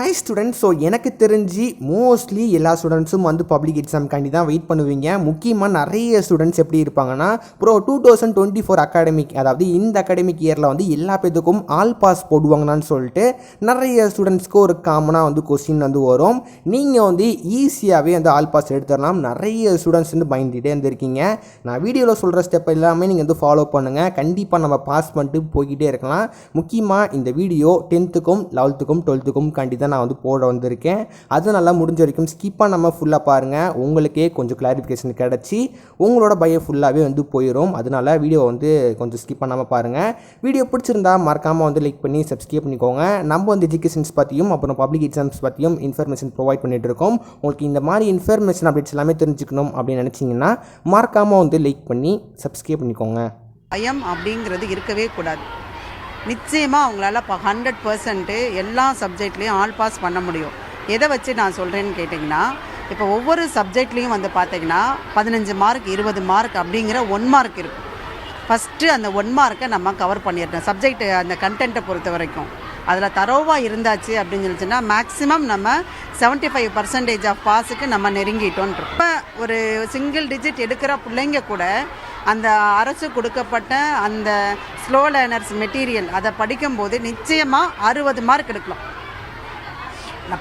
High students so எனக்கு தெரிஞ்சு mostly எல்லா ஸ்டூடெண்ட்ஸும் வந்து பப்ளிக் எக்ஸாம்காண்டி தான் வெயிட் பண்ணுவீங்க. முக்கியமாக நிறைய ஸ்டூடெண்ட்ஸ் எப்படி இருப்பாங்கன்னா bro two thousand twenty four academic அதாவது இந்த அகாடமிக் இயரில் வந்து எல்லா பேத்துக்கும் ஆல் பாஸ் போடுவாங்கன்னு சொல்லிட்டு நிறைய ஸ்டூடெண்ட்ஸ்க்கு ஒரு காமனாக வந்து கொஸ்டின் வந்து வரும். நீங்கள் வந்து ஈஸியாகவே வந்து ஆல் பாஸ் எடுத்துடலாம். நிறைய ஸ்டூடெண்ட்ஸ் வந்து பயந்துகிட்டே இருந்திருக்கீங்க. நான் வீடியோவில் சொல்கிற ஸ்டெப் எல்லாமே நீங்கள் வந்து ஃபாலோ பண்ணுங்கள் கண்டிப்பாக நம்ம பாஸ் பண்ணிட்டு போய்கிட்டே இருக்கலாம். முக்கியமாக இந்த வீடியோ டென்த்துக்கும் லெவல்த்துக்கும் டுவெல்த்துக்கும் கண்டி தான் நான் வந்து போட வந்திருக்கேன். அது நல்லா முடிஞ்ச வரைக்கும் ஸ்கிப்பாக நம்ம ஃபுல்லாக பாருங்கள் உங்களுக்கே கொஞ்சம் கிளாரிஃபிகேஷன் கிடச்சி உங்களோட பயம் ஃபுல்லாகவே வந்து போயிடும் அதனால வீடியோ வந்து கொஞ்சம் ஸ்கிப் பண்ணாமல் பாருங்கள் வீடியோ பிடிச்சிருந்தா மறக்காமல் வந்து லைக் பண்ணி சப்ஸ்கிரைப் பண்ணிக்கோங்க. நம்ம வந்து எஜுகேஷன்ஸ் பற்றியும் அப்புறம் பப்ளிக் எக்ஸாம்ஸ் பற்றியும் இன்ஃபர்மேஷன் ப்ரொவைட் பண்ணிகிட்டு இருக்கோம். உங்களுக்கு இந்த மாதிரி இன்ஃபர்மேஷன் அப்டேட்ஸ் எல்லாமே தெரிஞ்சுக்கணும் அப்படின்னு நினச்சிங்கன்னா மறக்காமல் வந்து லைக் பண்ணி சப்ஸ்கிரைப் பண்ணிக்கோங்க. பயம் அப்படிங்கிறது இருக்கவே கூடாது. நிச்சயமாக அவங்களால இப்போ ஹண்ட்ரட் பர்சன்ட்டு எல்லா சப்ஜெக்ட்லேயும் ஆல் பாஸ் பண்ண முடியும். எதை வச்சு நான் சொல்கிறேன்னு கேட்டிங்கன்னா இப்போ ஒவ்வொரு சப்ஜெக்ட்லேயும் வந்து பார்த்தீங்கன்னா பதினஞ்சு மார்க் இருபது மார்க் அப்படிங்கிற ஒன் மார்க் இருக்கும். ஃபஸ்ட்டு அந்த ஒன் மார்க்கை நம்ம கவர் பண்ணிடணும். சப்ஜெக்ட் அந்த கண்டென்ட்டை பொறுத்த வரைக்கும். அதில் தரோவாக இருந்தாச்சு அப்படின்னு சொல்லிச்சுன்னா மேக்ஸிமம் நம்ம 75% ஃபைவ் பர்சன்டேஜ் ஆஃப் பாஸுக்கு நம்ம நெருங்கிட்டோம் இப்போ ஒரு சிங்கிள் டிஜிட் எடுக்கிற பிள்ளைங்க கூட அந்த அரசு கொடுக்கப்பட்ட அந்த ஸ்லோ லேர்னர்ஸ் மெட்டீரியல் அதை படிக்கும்போது நிச்சயமாக அறுபது மார்க் எடுக்கலாம்.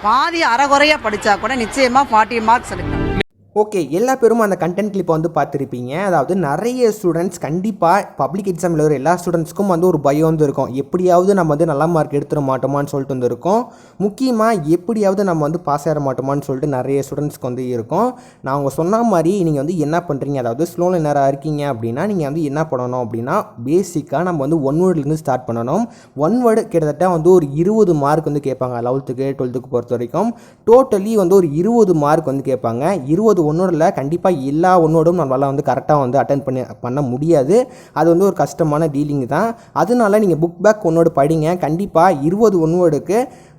பாதி அறகுறையாக படித்தா கூட நிச்சயமாக ஃபார்ட்டி மார்க்ஸ் எடுக்கலாம். ஓகே எல்லா பேரும் அந்த கண்டென்ட் கிளிப்பை வந்து பார்த்துருப்பீங்க. அதாவது நிறைய ஸ்டூடெண்ட்ஸ் கண்டிப்பாக பப்ளிக் எக்ஸாம் எழுதுகிற எல்லா ஸ்டூடெண்ட்ஸ்க்கும் வந்து ஒரு பயம் வந்து இருக்கும். எப்படியாவது நம்ம வந்து நல்ல மார்க் எடுத்துட மாட்டோமான்னு சொல்லிட்டு வந்துருக்கோம் முக்கியமாக எப்படியாவது நம்ம வந்து பாஸ் ஆகிட மாட்டோமான்னு சொல்லிட்டு நிறைய ஸ்டூடெண்ட்ஸ்க்கு வந்து இருக்கும். நான் அவங்க சொன்ன மாதிரி நீங்கள் வந்து என்ன பண்ணுறீங்க அதாவது ஸ்லோ லேனராக இருக்கீங்க அப்படின்னா நீங்கள் வந்து என்ன பண்ணணும் அப்படின்னா பேசிக்காக நம்ம வந்து ஒன் வேர்ட்லேருந்து ஸ்டார்ட் பண்ணணும். ஒன் வேர்டு கிட்டத்தட்ட வந்து ஒரு இருபது மார்க் வந்து கேட்பாங்க. லெவல்த்துக்கு டுவெல்த்துக்கு பொறுத்த வரைக்கும். டோட்டலி வந்து ஒரு இருபது மார்க் வந்து கேட்பாங்க. இருபது ஒன்னோடில் கண்டிப்பாக எல்லா ஒன்னோடும் நம்மளால் வந்து கரெக்டாக வந்து அட்டன் பண்ணி பண்ண முடியாது. அது வந்து ஒரு கஷ்டமான டீலிங் தான். அதனால நீங்கள் புக் பேக் ஒன்னோடு படிங்க. கண்டிப்பாக இருபது ஒன்வேர்டுக்கு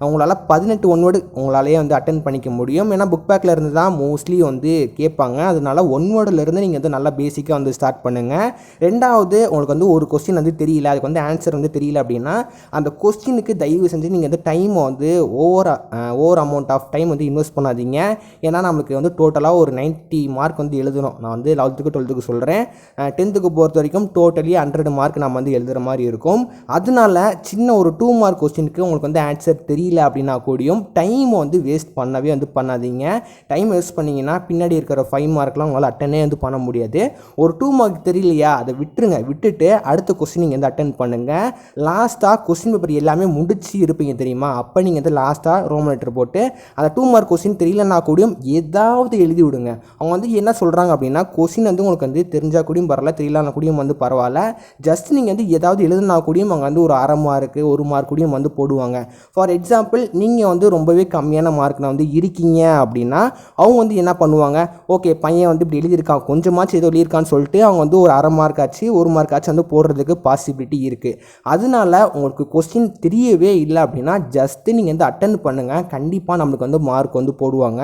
உங்களால் பதினெட்டு ஒன்வேர்டு உங்களாலேயே வந்து அட்டன் பண்ணிக்க முடியும். ஏன்னா புக் பேக்கில் இருந்து தான் மோஸ்ட்லி வந்து கேட்பாங்க. அதனால ஒன்வேர்டிலிருந்து நீங்கள் வந்து நல்லா பேசிக்காக வந்து ஸ்டார்ட் பண்ணுங்கள் ரெண்டாவது உங்களுக்கு வந்து ஒரு கொஸ்டின் வந்து தெரியல அதுக்கு வந்து ஆன்சர் வந்து தெரியல அப்படின்னா அந்த கொஸ்டினுக்கு தயவு செஞ்சு நீங்கள் வந்து டைமை வந்து over over amount of time வந்து இன்வெஸ்ட் பண்ணாதீங்க. ஏன்னா நம்மளுக்கு வந்து டோட்டலாக ஒரு 90 மார்க் வந்து எழுதணும். நான் வந்து லெவல்த்துக்கு டுவெல்த்துக்கு சொல்கிறேன் டென்த்துக்கு பொறுத்த வரைக்கும் டோட்டலி ஹண்ட்ரட் மார்க் நம்ம வந்து எழுதுகிற மாதிரி இருக்கும். அதனால சின்ன ஒரு டூ மார்க் கொஸ்டினுக்கு உங்களுக்கு வந்து ஆன்சர் தெரியல அப்படின்னா கூடியும் டைம் வந்து வேஸ்ட் பண்ணவே வந்து பண்ணாதீங்க. டைம் வேஸ்ட் பண்ணிங்கன்னா பின்னாடி இருக்கிற ஃபைவ் மார்க்லாம் உங்களால் அட்டனே வந்து பண்ண முடியாது. ஒரு டூ மார்க் தெரியலையா? அதை விட்டுருங்க. விட்டுட்டு அடுத்த கொஸ்டின் நீங்கள் வந்து அட்டன் பண்ணுங்கள் லாஸ்ட்டாக கொஸ்டின் பேப்பர் எல்லாமே முடிச்சு இருப்பீங்க தெரியுமா? அப்போ நீங்கள் வந்து லாஸ்ட்டாக ரோமன் லெட்டர் போட்டு அந்த டூ மார்க் கொஸ்டின் தெரியலன்னா கூடயும் ஏதாவது எழுதி விடுங்க. அவங்க வந்து என்ன சொல்கிறாங்க அப்படின்னா கொஸ்டின் வந்து உங்களுக்கு வந்து தெரிஞ்சால் கூடயும் பரவாயில்ல தெரியலனா கூடயும் வந்து பரவாயில்ல. ஜஸ்ட் நீங்கள் வந்து ஏதாவது எழுதுனா கூடயும் அவங்க வந்து ஒரு அரை மார்க்கு ஒரு மார்க் கூடயும் வந்து போடுவாங்க. ஃபார் எக்ஸாம்பிள் நீங்கள் வந்து ரொம்பவே கம்மியான மார்க்கில் வந்து இருக்கீங்க அப்படின்னா அவங்க வந்து என்ன பண்ணுவாங்க? ஓகே பையன் வந்து இப்படி எழுதியிருக்கான். கொஞ்சமாச்சும் ஏதோ எழுதியிருக்கான்னு சொல்லிட்டு அவங்க வந்து ஒரு அரை மார்க் ஆச்சு ஒரு மார்க் ஆச்சு வந்து போடுறதுக்கு பாசிபிலிட்டி இருக்குது அதனால உங்களுக்கு கொஸ்டின் தெரியவே இல்லை அப்படின்னா ஜஸ்ட்டு நீங்கள் வந்து அட்டன் பண்ணுங்கள் கண்டிப்பாக நம்மளுக்கு வந்து மார்க் வந்து போடுவாங்க.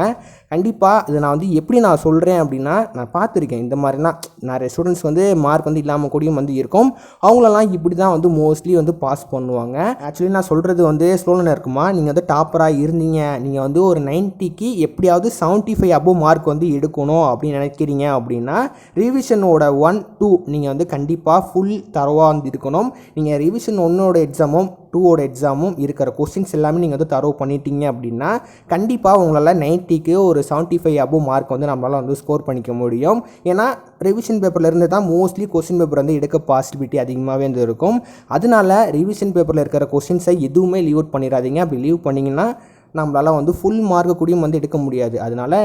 கண்டிப்பாக இதை நான் வந்து எப்படி நான் சொல்கிறேன் அப்படின்னா நான் பார்த்துருக்கேன். இந்த மாதிரிலாம் நிறைய ஸ்டூடெண்ட்ஸ் வந்து மார்க் வந்து இல்லாமல் கூடயும் வந்து இருக்கும். அவங்களெல்லாம் இப்படி தான் வந்து மோஸ்ட்லி வந்து பாஸ் பண்ணுவாங்க. ஆக்சுவலி நான் சொல்கிறது வந்து ஸ்லோலன் இருக்குமா? நீங்கள் வந்து டாப்பராக இருந்தீங்க. நீங்கள் வந்து ஒரு நைன்ட்டிக்கு எப்படியாவது செவன்ட்டி ஃபைவ் அபோவ் மார்க் வந்து எடுக்கணும் அப்படின்னு நினைக்கிறீங்க அப்படின்னா ரிவிஷனோட ஒன் டூ நீங்கள் வந்து கண்டிப்பாக ஃபுல் தரவாக வந்து இருக்கணும். நீங்கள் ரிவிஷன் ஒன்னோட எக்ஸாமும் டூவோட எக்ஸாமும் இருக்கிற கொஸ்டின்ஸ் எல்லாமே நீங்கள் வந்து தரவு பண்ணிட்டீங்க அப்படின்னா கண்டிப்பாக உங்களால் நைன்ட்டிக்கு ஒரு செவன்ட்டி ஃபைவ் அபோவ் மார்க் வந்து நம்மளால் வந்து ஸ்கோர் பண்ணிக்க முடியும். ஏன்னா ரிவிஷன் பேப்பரில் இருந்து தான் மோஸ்ட்லி கொஸ்டின் பேப்பர் வந்து எடுக்க பாசிபிலிட்டி அதிகமாகவே வந்து இருக்கும் அதனால ரிவிஷன் பேப்பரில் இருக்கிற கொஸ்டின்ஸை எதுவுமே லீவ் அவுட் பண்ணிடாதீங்க. அப்படி லீவ் பண்ணிங்கன்னா நம்மளால் வந்து ஃபுல் மார்க்கு கூடயும் வந்து எடுக்க முடியாது. அதனால்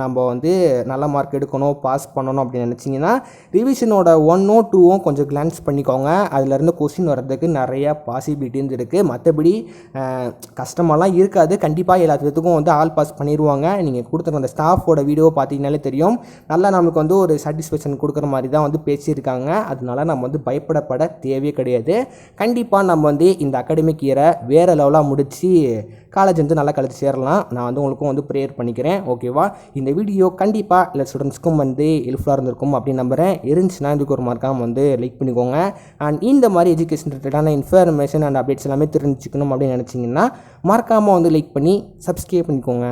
நம்ம வந்து நல்ல மார்க் எடுக்கணும் பாஸ் பண்ணணும் அப்படின்னு நினச்சிங்கன்னா ரிவிஷனோட ஒன்னோ oh டூவோ கொஞ்சம் கிளான்ஸ் பண்ணிக்கோங்க. அதுலேருந்து கொஸ்டின் வர்றதுக்கு நிறைய பாசிபிலிட்டிஸ் இருக்குது மற்றபடி கஷ்டமெல்லாம் இருக்காது. கண்டிப்பாக எல்லாத்துக்கும் வந்து ஆல் பாஸ் பண்ணிடுவாங்க நீங்கள் கொடுத்துருக்க அந்த ஸ்டாஃபோட வீடியோ பார்த்தீங்கனாலே தெரியும். நல்லா நம்மளுக்கு வந்து ஒரு சாட்டிஸ்ஃபேக்ஷன் கொடுக்குற மாதிரி தான் வந்து பேசியிருக்காங்க. அதனால நம்ம வந்து பயப்படப்பட தேவையே கிடையாது. கண்டிப்பாக நம்ம வந்து இந்த அகாடமிக் இயரை வேறு லெவலாக முடித்து காலேஜ் வந்து நல்லா நல்லா கழித்து சேரலாம். நான் வந்து உங்களுக்கும் வந்து ப்ரேயர் பண்ணிக்கிறேன். ஓகேவா இந்த வீடியோ கண்டிப்பாக எல்லா ஸ்டூடெண்ட்ஸ்க்கும் வந்து ஹெல்ப்ஃபுல்லாக இருந்திருக்கும் அப்படின்னு நம்புகிறேன் இருந்துச்சுன்னா இதுக்கு ஒரு மார்க்காக வந்து லைக் பண்ணிக்கோங்க. அண்ட் இந்த மாதிரி எஜுகேஷன் ரிலேட்டடான இன்ஃபர்மேஷன் அண்ட் அப்டேட்ஸ் எல்லாமே தெரிஞ்சுக்கணும் அப்படின்னு நினச்சிங்கன்னா மறக்காமல் வந்து லைக் பண்ணி சப்ஸ்கிரைப் பண்ணிக்கோங்க.